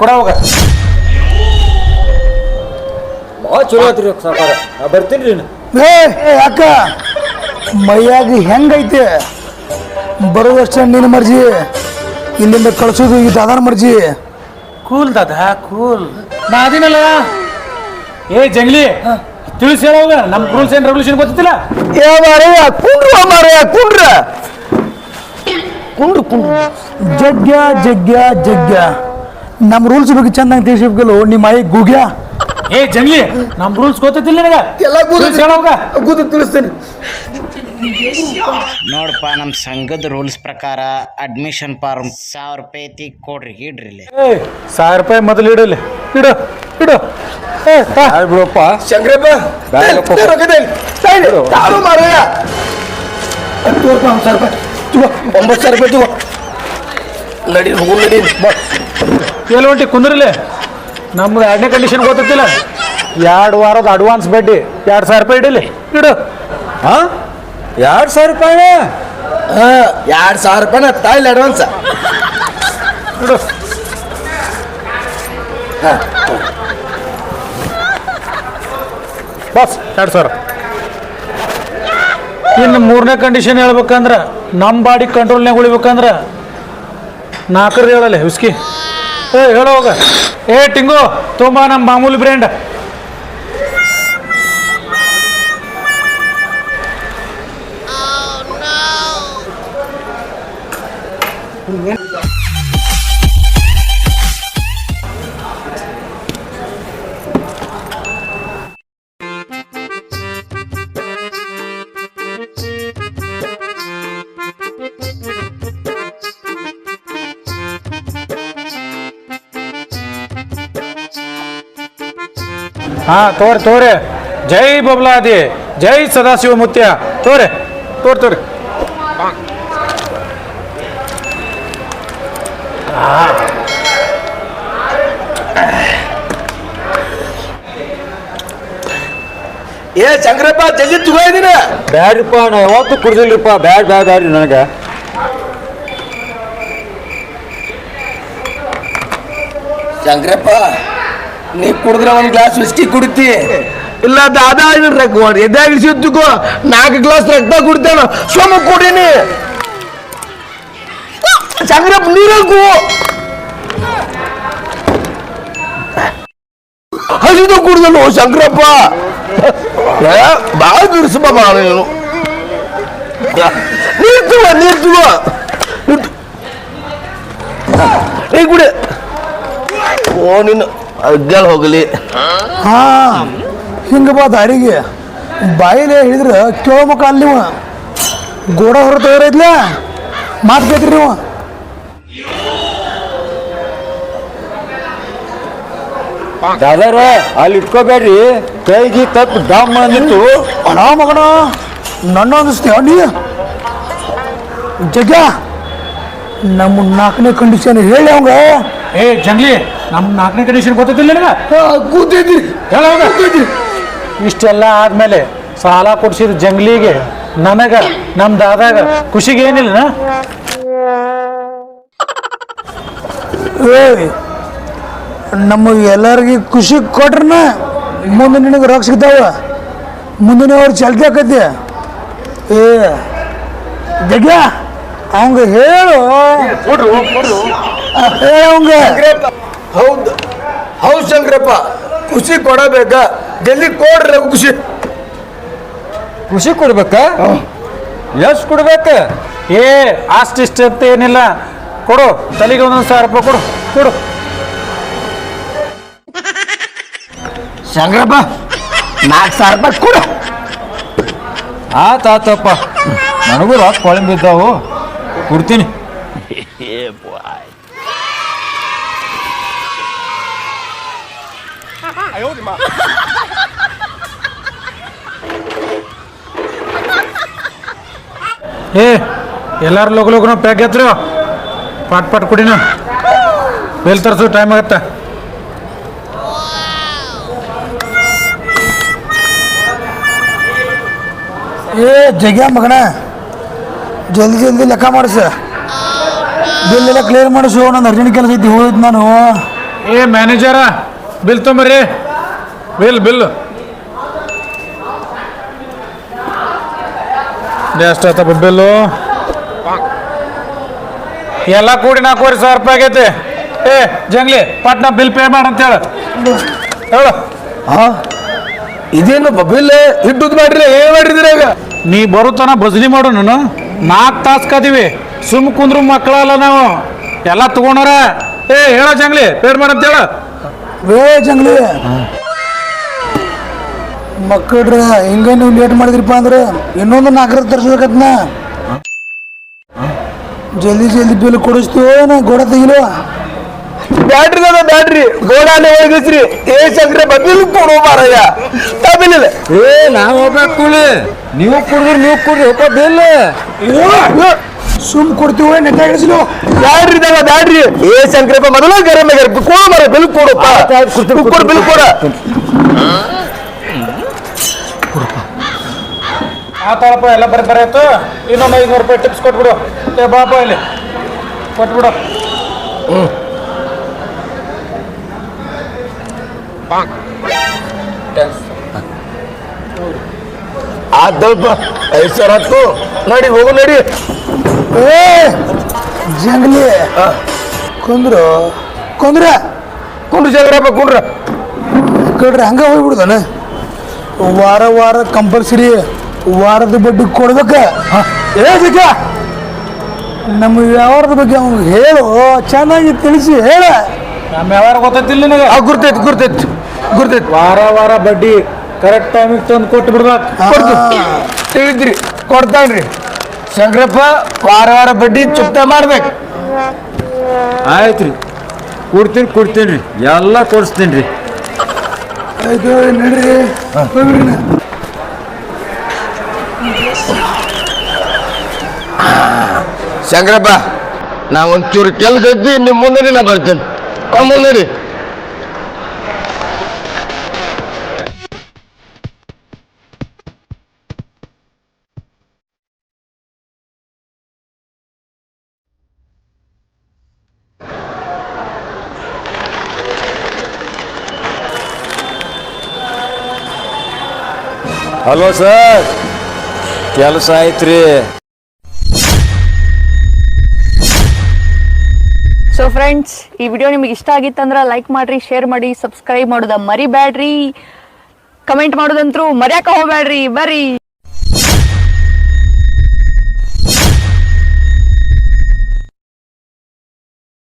ಕೊಡ ಹೋಗ ಭಾಳ ಚಲೋ ಆತ್ರಿ ಸಾಕಾರ ನಾ ಬರ್ತೀನಿ ರೀ ಏ ಏ, ಅಕ್ಕ ಮೈಯಾಗಿ ಹೆಂಗೈತೆ? ಬರೋದಷ್ಟೇ ನಿನ್ನ ಮರ್ಜಿ. ಇಲ್ಲಿಂದ ಕಳ್ಸೋದು ಈ ದಾದಾನ ಮರ್ಜಿ. Cool Dada cool. ನಾ ಅದಿನಲ್ಲ. ಏ ಜಂಗ್ಲಿ ತಿಳಿಸಿ ಹೇಳೋಗ ನಮ್ ರೂಲ್ಸ್ ಏನ್ ರೆವಲ್ಯೂಷನ್ ಗೊತ್ತಿಲ್ಲ ಏ ಮಾರಯ್ಯ ಕುಂಡ್ರ ಮಾರಯ್ಯ ಕುಂಡ್ರ. ಕುಂಡ್ರು ಕುಂಡ್ರು. ಜಗ್ಗ ಜಗ್ಗ ಜಗ್ಗ ನಮ್ಮ ರೂಲ್ಸ್ ಬಗ್ಗೆ ಚೆನ್ನಾಗಿ ತಿಳಿಸ್ಬೇಕಲ್ಲ ನಿಮ್ಮ ಮೈ ಗುಗ್ಯಾ ಏ ಜಂಗ್ಲಿ ನಮ್ಮ ರೂಲ್ಸ್ ಗೊತ್ತಿಲ್ಲ ನಿನಗ ಎಲ್ಲ ಗೊತ್ತು ತಿಳಿಸ್ತೇನೆ ನೋಡಪ್ಪ ನಮ್ಮ ಸಂಘದ ರೂಲ್ಸ್ ಪ್ರಕಾರ ಅಡ್ಮಿಷನ್ ಫಾರ್ಮ್ ಸಾವಿರ ರೂಪಾಯಿ ಐತಿ ಕೊಡ್ರಿ ಇಡ್ರಿ ಇಲ್ಲಿ ಏ ಸಾವಿರ ರೂಪಾಯಿ ಮೊದಲು ಇಡಲಿ ಇಡು ಇಡು ಏ ತಾ. ಬಿಡಪ್ಪ ಶಂಕರಪ್ಪ ಬ್ಯಾಡಪ್ಪ. ತಾನು ಮಾರಯ್ಯ ತೋರ್ಪ ಒಂದು ಸಾವಿರ ರೂಪಾಯಿ ತಗೋ ಒಂಬತ್ತು ಸಾವಿರ ರೂಪಾಯಿ ತಗೋ ನಡಿ ಹೋಗು ನಡಿ ಬಾ ಎಲ್ಲಿ ಹೊಂಟಿ? ಕುಂದ್ರಲಿ? ನಮ್ದು ಎರಡನೇ ಕಂಡೀಷನ್ ಗೊತ್ತಿಲ್ಲ ಎರಡು ವಾರದ ಅಡ್ವಾನ್ಸ್ ಬಡ್ಡಿ ಎರಡು ಸಾವಿರ ರೂಪಾಯಿ ಇಡಲಿ. ಇಡು. ಹಾ? ಎರಡು ಸಾವಿರ ರೂಪಾಯಿ ಎರಡು ಸಾವಿರ ರೂಪಾಯಿನ ತಾಯಿಲ್ಲ ಅಡ್ವಾನ್ಸ್ ಇಡು. ಬಸ್ ಎರಡು ಸಾವಿರ. ಇನ್ನು ಮೂರನೇ ಕಂಡೀಷನ್ ಹೇಳ್ಬೇಕಂದ್ರೆ ನಮ್ಮ ಬಾಡಿ ಕಂಟ್ರೋಲ್ನಾಗ ಉಳಿಬೇಕಂದ್ರೆ ನಾಲ್ಕರ ಹೇಳಲ್ಲ ವಿಸ್ಕಿ. ಏ ಹೇಳೋ ಹೋಗ. ಏ ಟಿಂಗು ತುಂಬ ನಮ್ಮ ಮಾಮೂಲಿ ಬ್ರ್ಯಾಂಡ್ ಹಾ ತೋರಿ ತೋರಿ. ಜೈ ಬಬ್ಲಾದಿ ಜೈ ಸದಾಶಿವ ಮುತ್ಯ ತೋರಿ ತೋರಿ ತೋರಿ. ಏ ಶಂಕರಪ್ಪ ಜಲ್ದಿ ತಗೋದಿನ ಬ್ಯಾಡ್ರಿಪ್ಪ ನಾ ಯಾವತ್ತು ಕುಡ್ದಿಲ್ರಿಪ್ಪ ಬ್ಯಾಡ್ ಬ್ಯಾಡ್ ಬ್ಯಾಡ್ರಿ ನನಗೆ. ಶಂಕರಪ್ಪ ನೀ ಕುಡಿದ್ರೆ ಒಂದು ಗ್ಲಾಸ್ ವಿಸ್ಕಿ ಕುಡಿತಿ ಇಲ್ಲ ದಾದಾ ಎದ್ದಾಗಿಸಿದ್ದಕ್ಕೂ ನಾಲ್ಕು ಗ್ಲಾಸ್ ರಕ್ತ ಕುಡಿತಾನ ಸೋಮ ಕುಡೀನಿ ಶಂಕರಪ್ಪ ನೀರಲ್ಕು ಹಸಿದು ಕುಡ್ದನು ಶಂಕರಪ್ಪ ಭಾಳ ಬಿಡಿಸಪ್ಪ ಭಾಳ ನೀನು ನೀರು ತಗೋ ನೀರು ತಗೋ ನೀ ಕುಡಿ ಓ ನಿನ್ನ ಅಗ್ಗಾಲ್ ಹೋಗಲಿ. ಹಾ ಹಿಂಗ ಬಾ ದಾರಿಗೆ. ಬಾಯಿಲೆ ಹಿಡಿದ್ರೆ ಕೇಳ್ಬೇಕ ಅಲ್ಲಿ ನೀವು. ಗೋಡ ಹೊರ ತಯಾರೈತ್ಲ ಮಾತು ಬೇಕ್ರಿ ನೀವು. ದಾದಾರ ಅಲ್ಲಿ ಇಟ್ಕೋಬೇಡ್ರಿ. ಕೈಗೆ ತಪ್ಪು ಡಮ್ ನಿಂತು. ಅಣ ಮಗಣ ನನ್ನ ಅನ್ನಿಸ್ತೀಯ ನೀ? ಜಗ್ಗ ನಮ್ಮ ನಾಲ್ಕನೇ ಕಂಡೀಷನ್ ಹೇಳಿ ಅವಂಗ. ಏ ಜಂಗ್ಲಿ ನಮ್ಮ ನಾಲ್ಕನೇ ಕಂಡೀಷನ್ ಗೊತ್ತಿಲ್ಲ ನಿನಗ? ಹೇಳ ಇಷ್ಟೆಲ್ಲ ಆದ್ಮೇಲೆ ಸಾಲ ಕೊಡ್ಸಿದ ಜಂಗ್ಲಿಗೆ ನನಗ ನಮ್ಮ ದಾದಾಗ ಖುಷಿಗೆ ಏನಿಲ್ಲ ನಮ್ಮ ಎಲ್ಲರಿಗೆ ಖುಷಿ ಕೊಟ್ರನ ಮುಂದೆ ನಿನಗೆ ರೊಕ್ಕ ಸಿಗ್ತಾವ? ಮುಂದಿನ ಅವ್ರು ಚಲ್ತಿ ಆಕತಿ ಏ ಜಗ್ಯ ಅವಂಗ ಹೇಳು. ಹೌದು ಹೌದು ಶಂಕರಪ್ಪ ಖುಷಿ ಕೊಡಬೇಕ? ಜಲ್ದಿ ಕೊಡ್ರಿ ಖುಷಿ. ಖುಷಿ ಕೊಡ್ಬೇಕ? ಎಷ್ಟು ಕೊಡ್ಬೇಕ? ಏ ಅಷ್ಟಿಷ್ಟ ಅಂತ ಏನಿಲ್ಲ. ಕೊಡು ತಲೆಗೆ ಒಂದೊಂದು ಸಾವಿರ ರೂಪಾಯಿ ಕೊಡು ಕೊಡು. ಶಂಕರಪ್ಪ ನಾಲ್ಕು ಸಾವಿರ ರೂಪಾಯಿ ಕೊಡು. ಆತಾತಪ್ಪ ನನಗೂ ರೊಕ್ಕ ಏ ಬಿದ್ದಾವು ಏ ಎಲ್ಲಾರು ಲಗು ಲಗುನ ಪ್ಯಾಕ್ ಎತ್ರು. ಪಾಟ್ ಪಾಟ್ ಕುಡಿನ. ಬೆಲ್ ತರಿಸು ಟೈಮ್ ಆಗತ್ತೆ. ಏ ಜಗ್ಯ ಮಗಣ ಜಲ್ದಿ ಜಲ್ದಿ ಲೆಕ್ಕ ಮಾಡಿಸ. ಬಿಲ್ ಎಲ್ಲ ಕ್ಲಿಯರ್ ಮಾಡಿಸು ನಂದು ಅರ್ಜೆಂಟ್ ಕೆಲಸ ಐತಿ ಹೋಗಿದ್ ನಾನು. ಏ ಮ್ಯಾನೇಜರ ಬಿಲ್ ತೊಂಬರ್ರಿ. ಬಿಲ್ ಬಿಲ್ ಎಷ್ಟಾಯ್ತಪ್ಪ ಬಿಲ್ಲು ಎಲ್ಲ ಕೂಡಿ ನಾಲ್ಕೂವರೆ ಸಾವಿರ ರೂಪಾಯಿ ಆಗೈತೆ. ಏ ಜಂಗ್ಲಿ ಪಟ್ನ ಬಿಲ್ ಪೇ ಮಾಡಂತ ಹೇಳು. ಹೇಳು. ಹಾ ಇದೇನು ಬಿಲ್ ಇಟ್ಟುದ್ ಮಾಡ್ರಿ ಏನ್ ಮಾಡಿದ್ರಿ ಈಗ? ನೀ ಬರುತ್ತಾನ ಬಜನಿ ಮಾಡು ನಾನು. ನಾಲ್ಕು ತಾಸು ಕಾದೀವಿ. ಸುಮ್ ಕುಂದ್ರು ಮಕ್ಕಳಲ್ಲ ನಾವು. ಎಲ್ಲ ತಗೊಂಡಾರ ಏ ಹೇಳೋ ಜಂಗ್ಲಿ ಪೇಡ್ ಮಾಡಂತ ಹೇಳ. ವೇ ಜಂಗ್ಲಿ. ಮಕ್ಕಳ್ರ ಹಿಂಗ ನೀವು ಲೇಟ್ ಮಾಡಿದ್ರಿಪ್ಪ ಅಂದ್ರೆ ಇನ್ನೊಂದು ನಾಲ್ಕರ ನಾ ಜಲ್ದಿ ಜಲ್ದಿ ಬಿಲ್ ಕೊಡಿಸ್ತೀವೋ ನಾ ಗೋಡ ತೆಗಿಲೋ? ಬ್ಯಾಟ್ರಿ ಅದ ಬ್ಯಾಟ್ರಿ. ಗೋಡಾನೆ ಹೋಗಿಸ್ರಿ ಏ ಚಕ್ರೆ ಬಿಲ್ ಕೊಡು ಮಾರಯ್ಯ ತಮಿಳಿಲ್ಲ ಏ ನಾವು ಹೋಗ್ಬೇಕು ಕೂಲಿ. ನೀವು ಕುಡಿದ್ರಿ ನೀವು ಕುಡ್ರಿ ಒಪ್ಪ ಬಿಲ್ ಸುಮ್ ಕೊಡ್ತೀವಿ ನೆಟ್ಟ ಬ್ಯಾಡ್ರಿ ಬ್ಯಾಟ್ರಿ ಬ್ಯಾಡ್ರಿ ಬ್ಯಾಟ್ರಿ. ಏ ಶಂಕರಪ್ಪ ಮೊದಲ ಗರಂ ಕೊಡು ಮಾರ ಬಿಲ್ ಕೊಡಪ್ಪ ಕೊಡು ಬಿಲ್ ಕೊಡ. ಆತಾಳಪ್ಪ ಎಲ್ಲ ಬರೀ ಬರೀ ಆಯ್ತು. ಇನ್ನೊಂದು ಐನೂರು ರೂಪಾಯಿ ಟಿಪ್ಸ್ ಕೊಟ್ಬಿಡು. ಏ ಬಾಪ ಇಲ್ಲಿ. ಕೊಟ್ಬಿಡು. ಆದಲ್ಪ ಐದು ಸಾವಿರ ಹತ್ತು. ನಡಿ ಹೋಗು ನಡಿ. ಏ ಜಂಗ್ಲಿ. ಕುಂದ್ರು ಕುಂದ್ರ. ಕುಂಡ್ರು ಜಗ್ರಪ್ಪ ಕುಂಡ್ರ ಕಡ್ರಿ ಹಂಗ ಹೋಗ್ಬಿಡ್ದಾನ ವಾರ ವಾರ ಕಂಪಲ್ಸರಿ ವಾರದ ಬಡ್ಡಿ ಕೊಡ್ಬೇಕ? ಏ ಸಿಕ್ಕ ನಮ್ಮ ವ್ಯವಹಾರದ ಬಗ್ಗೆ ಅವ್ನು ಹೇಳು ಚೆನ್ನಾಗಿ ತಿಳಿಸಿ ಹೇಳ. ನಮ್ಮ ವ್ಯವಹಾರ ಗೊತ್ತೈತಿಲ್ಲ ನಿನಗೆ? ಆ ಗುರ್ತೈತ್ ಗುರ್ತೈತ್ ಗುರ್ತೈತ್. ವಾರ ವಾರ ಬಡ್ಡಿ ಕರೆಕ್ಟ್ ಟೈಮಿಗೆ ತಂದು ಕೊಟ್ಟು ಬಿಡ್ಬೇಕು. ತಿಳಿದ್ರಿ ಕೊಡ್ತಾನ್ರಿ. ಶಂಕರಪ್ಪ ವಾರ ವಾರ ಬಡ್ಡಿ ಚುಕ್ತ ಮಾಡ್ಬೇಕು. ಆಯ್ತು ರೀ ಕೊಡ್ತೀನಿ ಕೊಡ್ತೀನಿ ರೀ ಎಲ್ಲ ಕೊಡಿಸ್ತೀನಿ ರೀ ಆಯ್ತು ನಡ್ರಿ ಹೋಗ್ಬಿಡ್ರಿ ನಾ. ಶಂಕರಪ್ಪ, ನಾ ಒಂಚೂರು ಕೆಲಸ ಇದ್ದು ನಿಮ್ಮ ಮುಂದೆ ನಾ ಬರ್ತೇನೆ. ಮುಂದೆ ಹಲೋ ಸರ್, ಕೆಲಸ ಆಯ್ತು ರೀ ಸೊ ಫ್ರೆಂಡ್ಸ್ ಈ ವಿಡಿಯೋ ನಿಮಗೆ ಇಷ್ಟ ಆಗಿತ್ತಂದ್ರೆ ಲೈಕ್ ಮಾಡ್ರಿ ಶೇರ್ ಮಾಡಿ ಸಬ್ಸ್ಕ್ರೈಬ್ ಮಾಡೋದ ಮರಿಬೇಡ್ರಿ ಕಮೆಂಟ್ ಮಾಡೋದಂತರೂ ಮರ್ಯಾಕ ಹೋಗ್ಬೇಡ್ರಿ ಬರ್ರಿ.